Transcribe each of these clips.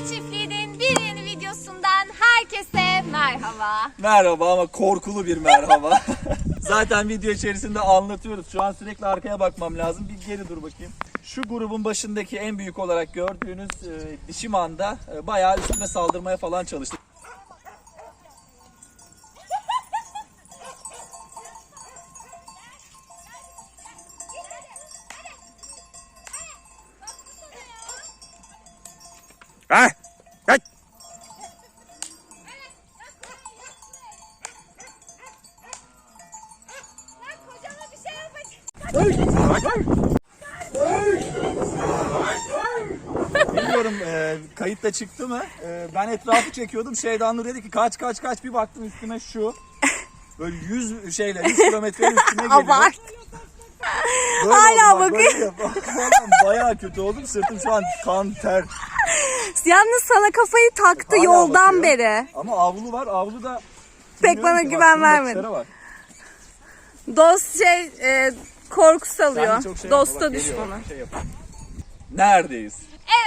Deli Çiftliği'nin bir yeni videosundan herkese merhaba. Merhaba ama korkulu bir merhaba. Zaten video içerisinde anlatıyoruz. Şu an sürekli arkaya bakmam lazım. Bir geri dur bakayım. Şu grubun başındaki en büyük olarak gördüğünüz e, dişim anda e, bayağı üstüme saldırmaya falan çalıştı. Bilmiyorum e, kayıtta çıktı mı? E, ben etrafı çekiyordum. Şeydan Nur dedi ki kaç kaç kaç bir baktım üstüme şu. Böyle 100 şeyle 100 kilometrenin üstüne geliyor. Abart. Böyle Hala oldu bak, bakıyor. Bayağı kötü oldum. Sırtım şu an kan ter. Yalnız sana kafayı taktı Hala yoldan bakıyor. beri. Ama avlu var. Avlu da Pek bana ki, güven vermedi. bak. Dost şey e, korku salıyor. şey yapma, Dosta düşmanı. Şey. Neredeyiz?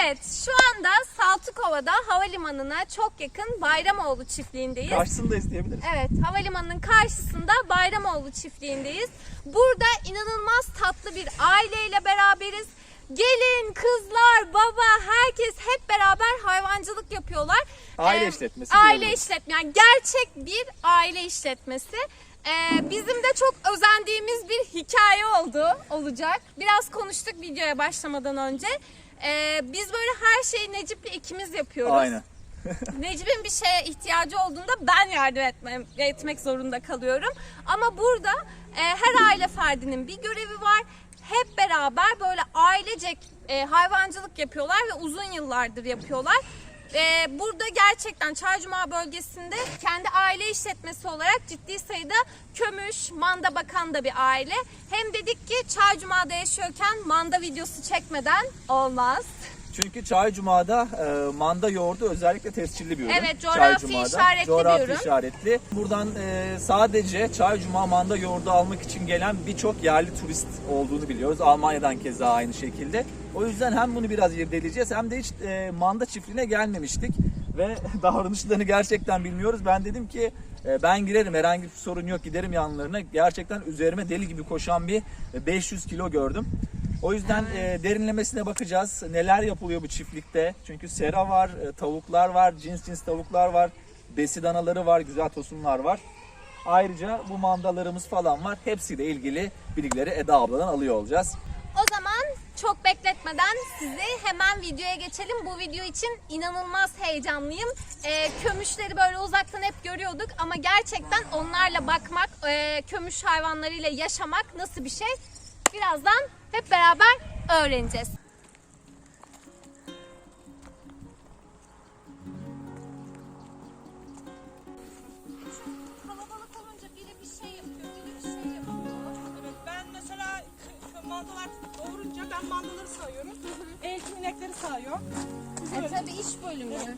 Evet, şu anda Saltıkova'da havalimanına çok yakın Bayramoğlu çiftliğindeyiz. Karşısında isteyebiliriz. Evet, havalimanının karşısında Bayramoğlu çiftliğindeyiz. Burada inanılmaz tatlı bir aileyle beraberiz. Gelin, kızlar, baba, herkes hep beraber hayvancılık yapıyorlar. Aile Ee, işletmesi Aile diyebiliriz. işletme, yani gerçek bir aile işletmesi. Ee, bizim de çok özendiğimiz bir hikaye oldu, olacak. Biraz konuştuk videoya başlamadan önce. Ee, biz böyle her şeyi Necip'le ikimiz yapıyoruz. Aynen. Necip'in bir şeye ihtiyacı olduğunda ben yardım etmem, etmek zorunda kalıyorum. Ama burada e, her aile ferdinin bir görevi var. Hep beraber böyle ailecek e, hayvancılık yapıyorlar ve uzun yıllardır yapıyorlar. E, burada gerçekten Çaycuma bölgesinde kendi aile işletmesi olarak ciddi sayıda kömüş, manda bakan da bir aile. Hem dedik ki Çaycuma'da yaşıyorken manda videosu çekmeden olmaz. Çünkü Çay Cuma'da e, manda yoğurdu özellikle tescilli bir ürün. Evet, Çay coğrafi Cuma'da. işaretli bir Coğrafi ürün. işaretli. Buradan e, sadece Çay Cuma manda yoğurdu almak için gelen birçok yerli turist olduğunu biliyoruz. Almanya'dan keza aynı şekilde. O yüzden hem bunu biraz irdeleyeceğiz hem de hiç e, manda çiftliğine gelmemiştik. Ve davranışlarını gerçekten bilmiyoruz. Ben dedim ki e, ben girerim herhangi bir sorun yok giderim yanlarına. Gerçekten üzerime deli gibi koşan bir e, 500 kilo gördüm. O yüzden e, derinlemesine bakacağız. Neler yapılıyor bu çiftlikte? Çünkü sera var, e, tavuklar var, cins cins tavuklar var, besi danaları var, güzel tosunlar var. Ayrıca bu mandalarımız falan var. Hepsiyle ilgili bilgileri Eda abladan alıyor olacağız. O zaman çok bekletmeden sizi hemen videoya geçelim. Bu video için inanılmaz heyecanlıyım. Ee, kömüşleri böyle uzaktan hep görüyorduk ama gerçekten onlarla bakmak, e, kömüş hayvanlarıyla yaşamak nasıl bir şey? Birazdan hep beraber öğreneceğiz. Ben mandaları sayıyorum. Elçi inekleri sayıyor. E tabii iş bölümü. Gel,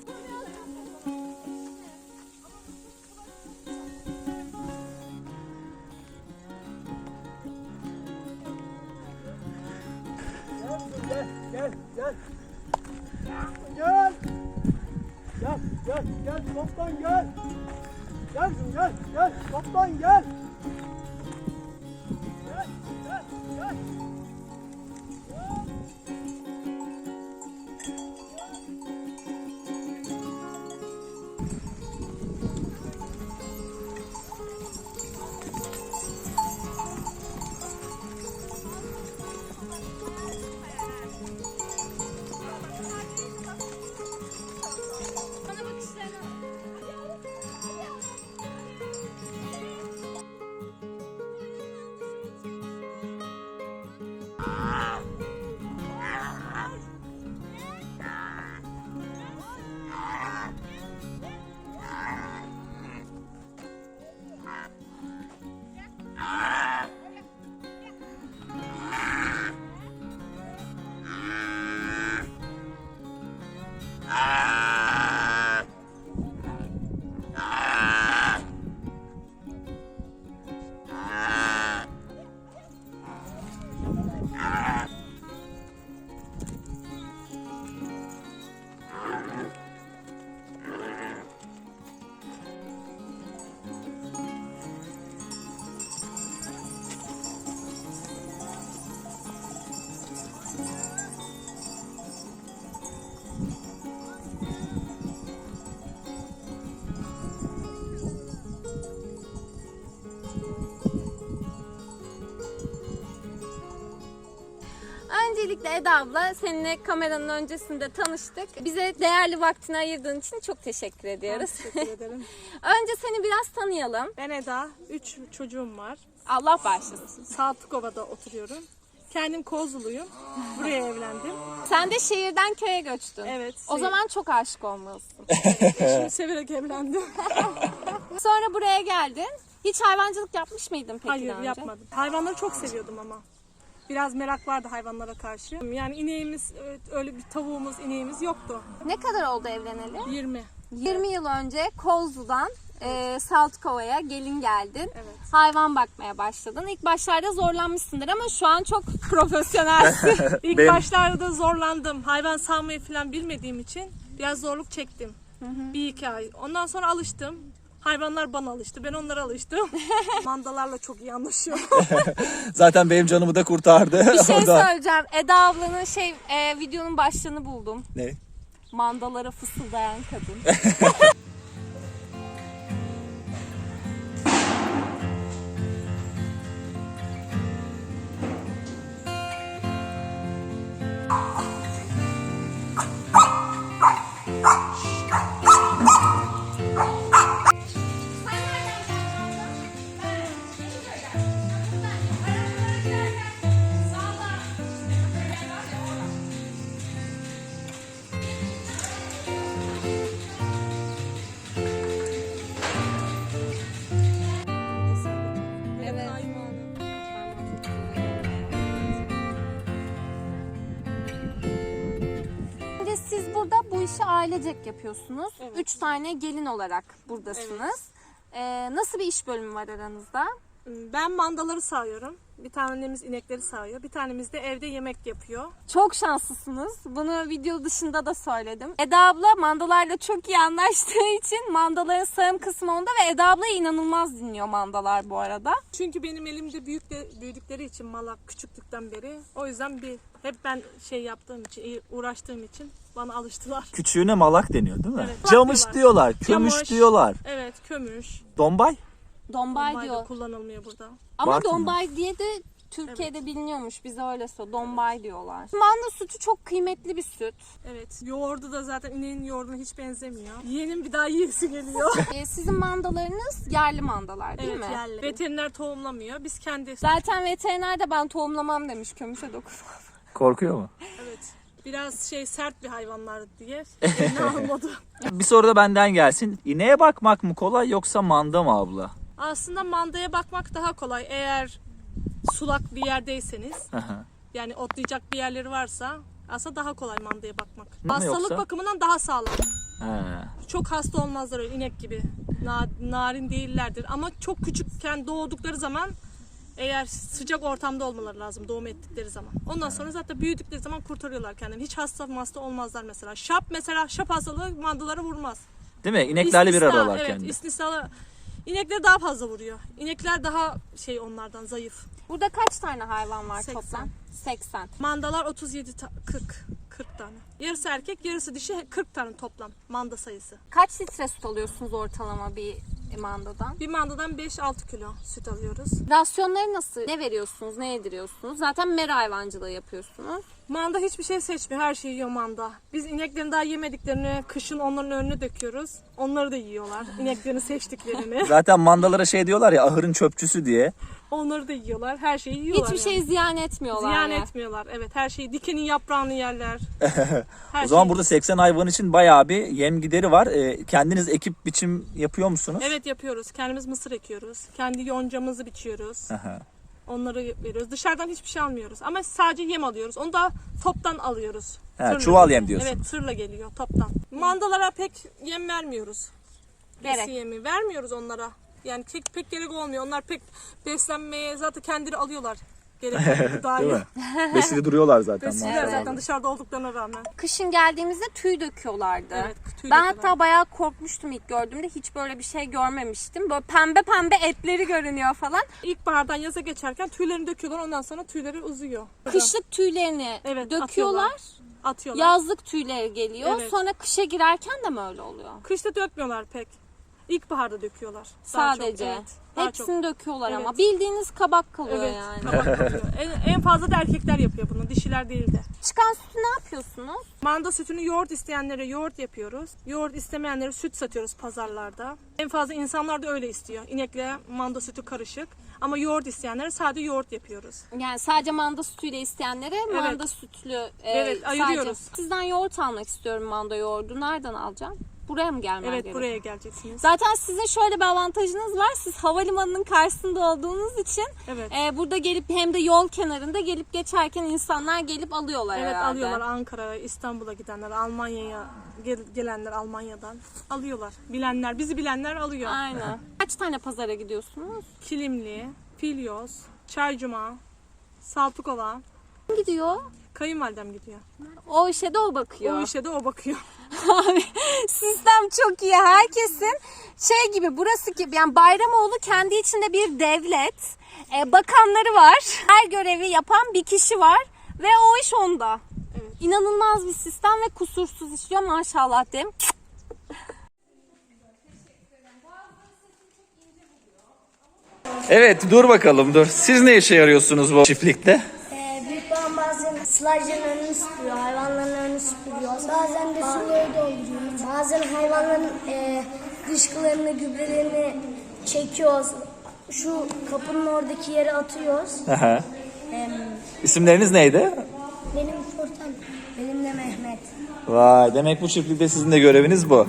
Öncelikle Eda abla seninle kameranın öncesinde tanıştık. Bize değerli vaktini ayırdığın için çok teşekkür ediyoruz. Teşekkür ederim. Önce seni biraz tanıyalım. Ben Eda. Üç çocuğum var. Allah başlasın. Saltıkova'da oturuyorum. Kendim Kozluluyum. Buraya evlendim. Sen de şehirden köye göçtün. Evet. O zaman çok aşık olmalısın. Şimdi severek evlendim. Sonra buraya geldin. Hiç hayvancılık yapmış mıydın peki Hayır daha önce? yapmadım. Hayvanları çok seviyordum ama. Biraz merak vardı hayvanlara karşı. Yani ineğimiz, öyle bir tavuğumuz, ineğimiz yoktu. Ne kadar oldu evleneli? 20. 20 yıl önce Kozlu'dan e, Saltkova'ya gelin geldin. Evet. Hayvan bakmaya başladın. İlk başlarda zorlanmışsındır ama şu an çok profesyonelsin. İlk Benim- başlarda zorlandım. Hayvan sağmayı falan bilmediğim için biraz zorluk çektim. Bir iki ay. Ondan sonra alıştım. Hayvanlar bana alıştı. Ben onlara alıştım. Mandalarla çok iyi anlaşıyorum. Zaten benim canımı da kurtardı. Bir şey orada. söyleyeceğim. Eda ablanın şey e, videonun başlığını buldum. Ne? Mandalara fısıldayan kadın. işi ailecek yapıyorsunuz. Evet. Üç tane gelin olarak buradasınız. Ee, nasıl bir iş bölümü var aranızda? Ben mandaları sağıyorum. Bir tanemiz inekleri sağıyor. Bir tanemiz de evde yemek yapıyor. Çok şanslısınız. Bunu video dışında da söyledim. Eda abla mandalarla çok iyi anlaştığı için mandaların sağım kısmı onda ve Eda ablayı inanılmaz dinliyor mandalar bu arada. Çünkü benim elimde büyük de, büyüdükleri için malak küçüklükten beri. O yüzden bir hep ben şey yaptığım için, uğraştığım için bana alıştılar. Küçüğüne malak deniyor değil mi? Evet. Camış diyorlar, kömüş Camış. diyorlar. Evet, kömüş. Dombay? Dombay Dombay da diyor. kullanılmıyor burada. Ama mı? Dombay diye de Türkiye'de biliniyormuş. Bize öyle söylüyor. Dombay diyorlar. Manda sütü çok kıymetli bir süt. Evet. Yoğurdu da zaten ineğin yoğurduna hiç benzemiyor. Yeğenim bir daha yiyesi geliyor. Ee, sizin mandalarınız yerli mandalar değil evet mi? yerli. Veteriner tohumlamıyor. Biz kendi Zaten veteriner de ben tohumlamam demiş. Kömüşe dokunmam. Korkuyor mu? evet biraz şey sert bir hayvanlar diye eline almadı. Bir soru da benden gelsin. İneğe bakmak mı kolay yoksa manda mı abla? Aslında mandaya bakmak daha kolay. Eğer sulak bir yerdeyseniz Hı hı. yani otlayacak bir yerleri varsa aslında daha kolay mandaya bakmak. mi Hastalık yoksa? bakımından daha sağlam. He. Çok hasta olmazlar öyle inek gibi. Na- narin değillerdir ama çok küçükken doğdukları zaman eğer sıcak ortamda olmaları lazım doğum ettikleri zaman. Ondan sonra zaten büyüdükleri zaman kurtarıyorlar kendini. Hiç hasta hasta olmazlar mesela. Şap mesela şap hastalığı mandalara vurmaz. Değil mi? İneklerle bir aralar evet, kendi. istisnalı. İnekler daha fazla vuruyor. İnekler daha şey onlardan zayıf. Burada kaç tane hayvan var 80. toplam? 80. Mandalar 37 ta- 40 40 tane. Yarısı erkek, yarısı dişi 40 tane toplam manda sayısı. Kaç litre süt alıyorsunuz ortalama bir mandadan? Bir mandadan 5-6 kilo süt alıyoruz. Rasyonları nasıl? Ne veriyorsunuz? Ne yediriyorsunuz? Zaten mera hayvancılığı yapıyorsunuz. Manda hiçbir şey seçmiyor. Her şeyi yiyor manda. Biz ineklerin daha yemediklerini kışın onların önüne döküyoruz. Onları da yiyorlar. İneklerin seçtiklerini. Zaten mandalara şey diyorlar ya ahırın çöpçüsü diye. Onları da yiyorlar. Her şeyi yiyorlar. Hiçbir yani. şey ziyan etmiyorlar. ziyan yani. etmiyorlar. Evet her şeyi dikenin yaprağını yerler. Her O zaman şeyi- burada 80 hayvan için bayağı bir yem gideri var. Ee, kendiniz ekip biçim yapıyor musunuz? Evet yapıyoruz. Kendimiz mısır ekiyoruz. Kendi yoncamızı biçiyoruz. Onları veriyoruz. Dışarıdan hiçbir şey almıyoruz. Ama sadece yem alıyoruz. Onu da toptan alıyoruz. He, Tırla çuval geliyor. yem diyorsunuz. Evet tırla geliyor toptan. Mandalara pek yem vermiyoruz. Gerek. Besi yemi vermiyoruz onlara. Yani pek, pek gerek olmuyor. Onlar pek beslenmeye zaten kendileri alıyorlar. Gerek Değil gıdayı. mi? Besili duruyorlar zaten. Besliyorlar mandalar. zaten dışarıda olduklarına rağmen. Kışın geldiğimizde tüy döküyorlardı. Evet, tüy ben döküyorlar. hatta bayağı korkmuştum ilk gördüğümde. Hiç böyle bir şey görmemiştim. Böyle pembe pembe etleri görünüyor falan. İlkbahardan yaza geçerken tüylerini döküyorlar. Ondan sonra tüyleri uzuyor. Kışlık tüylerini Evet, döküyorlar. atıyorlar. Atıyorlar. Yazlık tüyleri geliyor. Evet. Sonra kışa girerken de mi öyle oluyor? Kışta dökmüyorlar pek. İlkbaharda döküyorlar. Daha Sadece. Çok, evet. Daha Hepsini döküyorlar ama. Evet. Bildiğiniz kabak kalıyor Evet, yani. kabak kalıyor. en, en fazla da erkekler yapıyor bunu, dişiler değil de. Çıkan sütü ne yapıyorsunuz? Manda sütünü yoğurt isteyenlere yoğurt yapıyoruz. Yoğurt istemeyenlere süt satıyoruz pazarlarda. En fazla insanlar da öyle istiyor. İnekle manda sütü karışık. Ama yoğurt isteyenlere sadece yoğurt yapıyoruz. Yani sadece manda sütüyle isteyenlere manda sütlü e, Evet, sadece- ayırıyoruz. Sizden yoğurt almak istiyorum manda yoğurdu. Nereden alacağım? Buraya mı gelmem Evet gerekiyor? buraya geleceksiniz. Zaten sizin şöyle bir avantajınız var. Siz havalimanının karşısında olduğunuz için Evet. e, burada gelip hem de yol kenarında gelip geçerken insanlar gelip alıyorlar Evet herhalde. alıyorlar Ankara'ya, İstanbul'a gidenler, Almanya'ya gel- gelenler Almanya'dan alıyorlar. Bilenler, bizi bilenler alıyor. Aynen. Kaç tane pazara gidiyorsunuz? Kilimli, Filyos, Çaycuma, Saltıkova, Kim gidiyor? Kayınvalidem gidiyor. O işe de o bakıyor. O işe de o bakıyor. Abi sistem çok iyi. Herkesin şey gibi burası gibi yani Bayramoğlu kendi içinde bir devlet. E, bakanları var. Her görevi yapan bir kişi var ve o iş onda. İnanılmaz bir sistem ve kusursuz işliyor maşallah dem. Evet dur bakalım dur. Siz ne işe yarıyorsunuz bu çiftlikte? Sılajların önünü süpürüyor, hayvanların önünü süpürüyor. Bazen de suları dolduruyoruz. Bazen hayvanların e, dışkılarını, gübrelerini çekiyoruz. Şu kapının oradaki yere atıyoruz. Aha. Ee, İsimleriniz neydi? benim Furkan, benim de Mehmet. Vay demek bu çiftlikte sizin de göreviniz bu.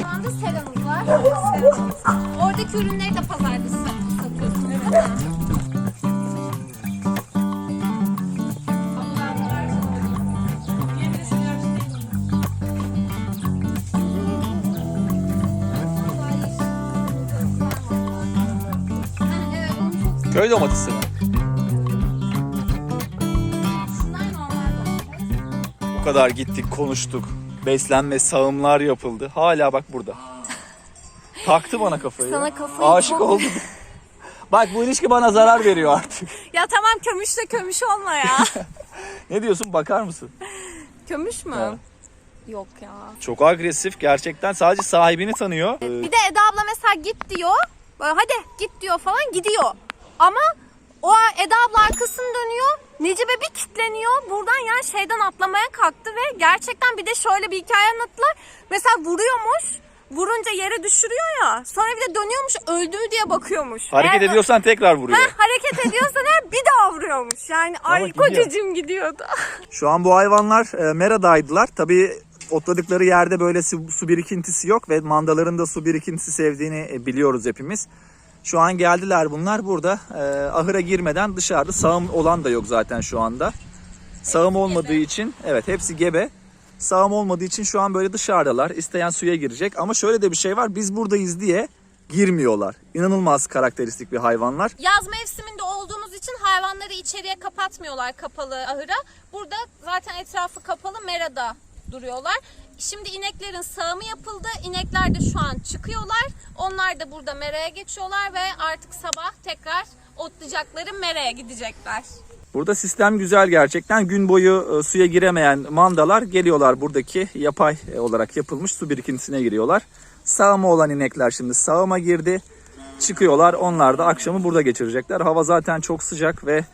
Şu anda seramız var. Seramız. Oradaki ürünleri de pazarda sat- satıyorsunuz değil mi? Köy domatesi mi? Bu kadar gittik konuştuk. Beslenme sağımlar yapıldı. Hala bak burada. Taktı bana kafayı. Sana kafayı Aşık çok- oldum. bak bu ilişki bana zarar veriyor artık. Ya tamam kömüş de kömüş olma ya. Ne diyorsun bakar mısın? kömüş mü? Evet. Yok ya. Çok agresif gerçekten sadece sahibini tanıyor. Ee, Bir de Eda abla mesela git diyor. Böyle hadi git diyor falan gidiyor. Ama o Eda abla arkasını dönüyor. Necip'e bir kitleniyor. Buradan yani şeyden atlamaya kalktı ve gerçekten bir de şöyle bir hikaye anlattılar. Mesela vuruyormuş. Vurunca yere düşürüyor ya. Sonra bir de dönüyormuş öldü diye bakıyormuş. hareket Eğer- ediyorsan tekrar vuruyor. Ha, hareket ediyorsan eğer bir daha vuruyormuş. Yani ay gidiyor. kocacığım gidiyordu. Şu an bu hayvanlar e, meradaydılar. Tabii otladıkları yerde böyle su, su birikintisi yok ve mandaların da su birikintisi sevdiğini e, biliyoruz hepimiz. Şu an geldiler bunlar burada. E, ahıra girmeden dışarıda sağım olan da yok zaten şu anda. Sağım olmadığı için evet hepsi gebe. Sağım olmadığı için şu an böyle dışarıdalar. İsteyen suya girecek ama şöyle de bir şey var. Biz buradayız diye girmiyorlar. İnanılmaz karakteristik bir hayvanlar. Yaz mevsiminde olduğumuz için hayvanları içeriye kapatmıyorlar kapalı ahıra. Burada zaten etrafı kapalı merada duruyorlar. Şimdi ineklerin sağımı yapıldı. İnekler de şu an çıkıyorlar. Onlar da burada meraya geçiyorlar ve artık sabah tekrar otlayacakları meraya gidecekler. Burada sistem güzel gerçekten. Gün boyu e, suya giremeyen mandalar geliyorlar buradaki yapay e, olarak yapılmış su birikintisine giriyorlar. Sağıma olan inekler şimdi sağıma girdi. Çıkıyorlar. Onlar da akşamı burada geçirecekler. Hava zaten çok sıcak ve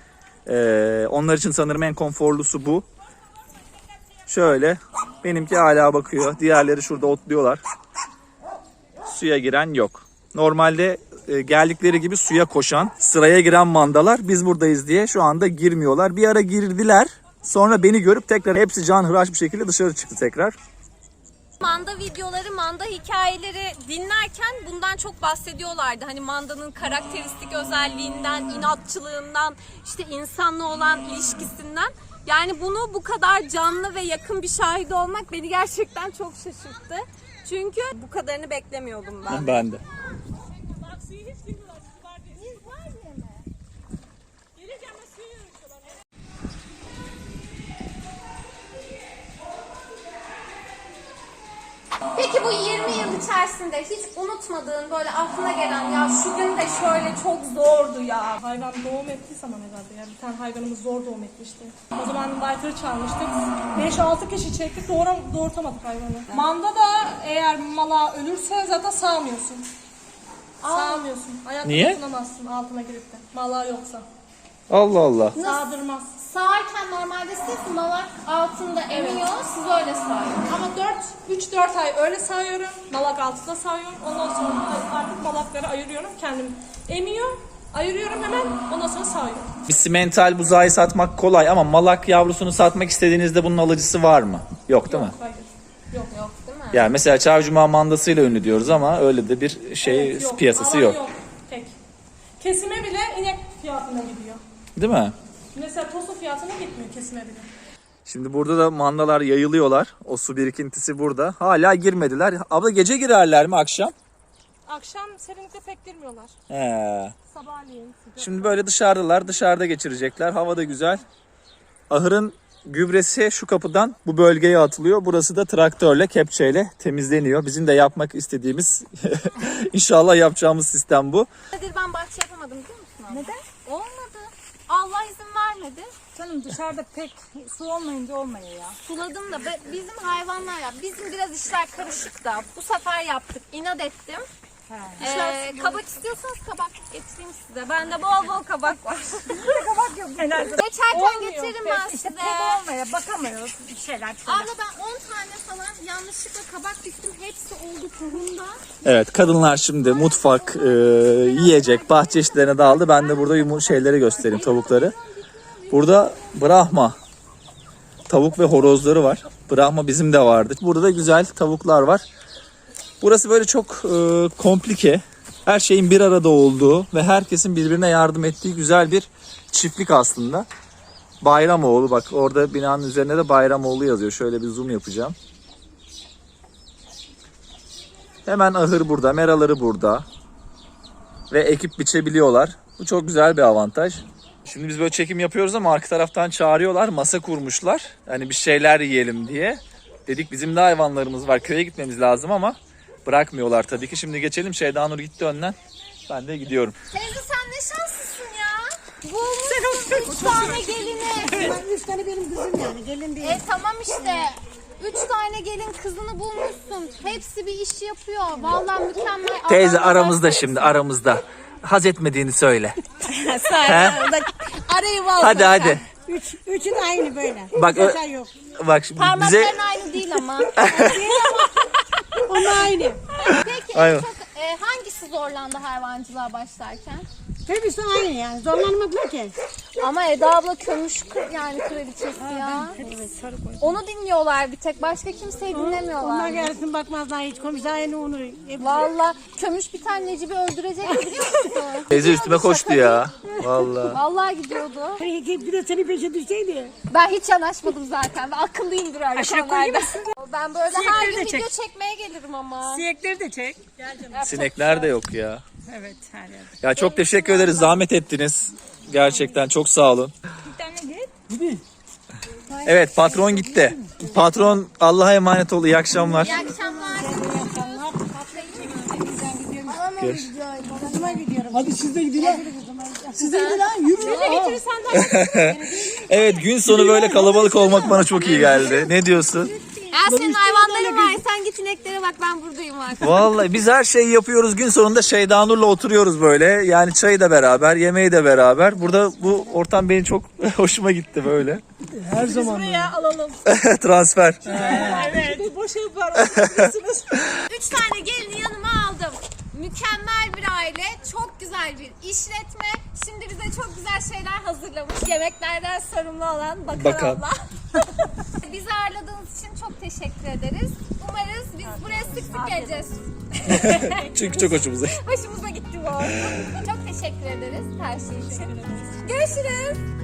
e, onlar için sanırım en konforlusu bu. Şöyle benimki hala bakıyor. Diğerleri şurada otluyorlar. Suya giren yok. Normalde e, geldikleri gibi suya koşan, sıraya giren mandalar biz buradayız diye şu anda girmiyorlar. Bir ara girdiler. Sonra beni görüp tekrar hepsi can hıraş bir şekilde dışarı çıktı tekrar. Manda videoları, manda hikayeleri dinlerken bundan çok bahsediyorlardı. Hani mandanın karakteristik özelliğinden, inatçılığından, işte insanla olan ilişkisinden. Yani bunu bu kadar canlı ve yakın bir şahit olmak beni gerçekten çok şaşırttı. Çünkü bu kadarını beklemiyordum ben. Ben de. Peki bu 20 yıl içerisinde hiç unutmadığın böyle aklına gelen ya şu gün de şöyle çok zordu ya. Hayvan doğum ettiği zaman herhalde ya. Bir tane hayvanımız zor doğum etmişti. O zaman baytırı çalmıştık. 5-6 kişi çektik doğuram, doğurtamadık hayvanı. Manda da eğer mala ölürse zaten sağmıyorsun. Sağmıyorsun. Ayakta Niye? tutunamazsın altına girip de. Malağı yoksa. Allah Allah. Sağdırmaz. Sağarken normalde siz malak altında emiyor, siz öyle sağıyorsunuz. Ama 4, 3-4 ay öyle sağıyorum. Malak altında sağıyorum. Ondan sonra artık malakları ayırıyorum. Kendim emiyor. Ayırıyorum hemen. Ondan sonra sağıyorum. Bir simental buzağı satmak kolay ama malak yavrusunu satmak istediğinizde bunun alıcısı var mı? Yok değil mi? Hayır. Yok değil mi? Yani mesela Çavcuma mandasıyla ünlü diyoruz ama öyle de bir şey Evet, yok. piyasası Alan yok. Tek. Kesime bile inek fiyatına gidiyor. Değil mi? Mesela tosu fiyatına gitmiyor kesime bile. Şimdi burada da mandalar yayılıyorlar. O su birikintisi burada. Hala girmediler. Abla gece girerler mi akşam? Akşam serinlikte pek girmiyorlar. He. Sabahleyin sıcak. Şimdi böyle dışarıdalar. Dışarıda geçirecekler. Hava da güzel. Ahırın gübresi şu kapıdan bu bölgeye atılıyor. Burası da traktörle, kepçeyle temizleniyor. Bizim de yapmak istediğimiz, inşallah yapacağımız sistem bu. Nedir ben bahçe yapamadım biliyor musun? Neden? Allah izin vermedi. Canım dışarıda pek su olmayınca olmuyor ya. Suladım da be- bizim hayvanlar ya bizim biraz işler karışık da bu sefer yaptık inat ettim. Ee, kabak istiyorsanız kabak getireyim size. Bende bol bol kabak var. Kabak yok genelde. Geçerken getiririm ben İşte size. pek olmuyor. Bakamıyoruz bir şeyler. Abla ben 10 tane falan yanlışlıkla kabak diktim. Hepsi oldu tohumda. Evet kadınlar şimdi mutfak, e, yiyecek, bahçe işlerine dağıldı. Ben de burada yumu şeyleri göstereyim tavukları. Burada Brahma tavuk ve horozları var. Brahma bizim de vardı. Burada da güzel tavuklar var. Burası böyle çok e, komplike. Her şeyin bir arada olduğu ve herkesin birbirine yardım ettiği güzel bir çiftlik aslında. Bayramoğlu bak orada binanın üzerine de Bayramoğlu yazıyor. Şöyle bir zoom yapacağım. Hemen ahır burada, meraları burada. Ve ekip biçebiliyorlar. Bu çok güzel bir avantaj. Şimdi biz böyle çekim yapıyoruz ama arka taraftan çağırıyorlar. Masa kurmuşlar. Hani bir şeyler yiyelim diye. Dedik bizim de hayvanlarımız var. Köye gitmemiz lazım ama bırakmıyorlar tabii ki. Şimdi geçelim. Şeyda Nur gitti önden. Ben de gidiyorum. Teyze sen ne şanslısın ya. Bulmuşsun 3 tane gelini. Üç tane benim kızım yani. Gelin değil. E tamam işte. Üç tane gelin kızını bulmuşsun. Hepsi bir iş yapıyor. Vallahi mükemmel. Teyze Allah aramızda razı şimdi aramızda. Haz etmediğini söyle. Arayı var. Hadi hadi. Üç, üçün aynı böyle. Bak ö- yok. bak şimdi bize Parmakların aynı değil ama. Onlar aynı. Peki Aynen. en çok e, hangisi zorlandı hayvancılığa başlarken? Hepsi aynı yani. Zorlanmadılar ki. Ama Eda abla kömüş yani kraliçesi ya. Onu dinliyorlar bir tek. Başka kimseyi Onlar dinlemiyorlar. gelsin bakmazlar hiç. Komiser aynı onu. Hep Valla kömüş bir tane Necip'i öldürecek biliyor musun? teyze üstüme koştu ya. Vallahi. Vallahi gidiyordu. bir de senin peşe düşseydi. Ben hiç yanaşmadım zaten. Ben akıllıyımdır öyle Aşağı konularda. Ben böyle her Sinekleri gün de video çek. çekmeye gelirim ama. Siyekleri de çek. Sinekler de yok ya. Evet her yerde. Ya çok teşekkür ederiz. Zahmet ettiniz. Gerçekten çok sağ olun. Bir tane git. Evet patron gitti. Patron Allah'a emanet ol. İyi akşamlar. İyi akşamlar. Gidiyorum. Hadi siz de gidin. Siz de gidin lan. Yürü. Evet gün sonu böyle kalabalık olmak bana çok iyi geldi. Ne diyorsun? Ya senin hayvanların var. Sen git ineklere bak ben buradayım artık. Vallahi biz her şeyi yapıyoruz. Gün sonunda Şeyda Nur'la oturuyoruz böyle. Yani çayı da beraber, yemeği de beraber. Burada bu ortam benim çok hoşuma gitti böyle. Her zaman. Buraya alalım. Transfer. Evet. Boş yapar. Üç tane gelini yanıma aldım. Mükemmel aile, çok güzel bir işletme. Şimdi bize çok güzel şeyler hazırlamış. Yemeklerden sorumlu olan Bakar Bakan. abla. Bizi ağırladığınız için çok teşekkür ederiz. Umarız biz buraya sık sık geleceğiz. Çünkü çok hoşumuza gitti. Hoşumuza gitti bu. çok teşekkür ederiz her şey için. Görüşürüz.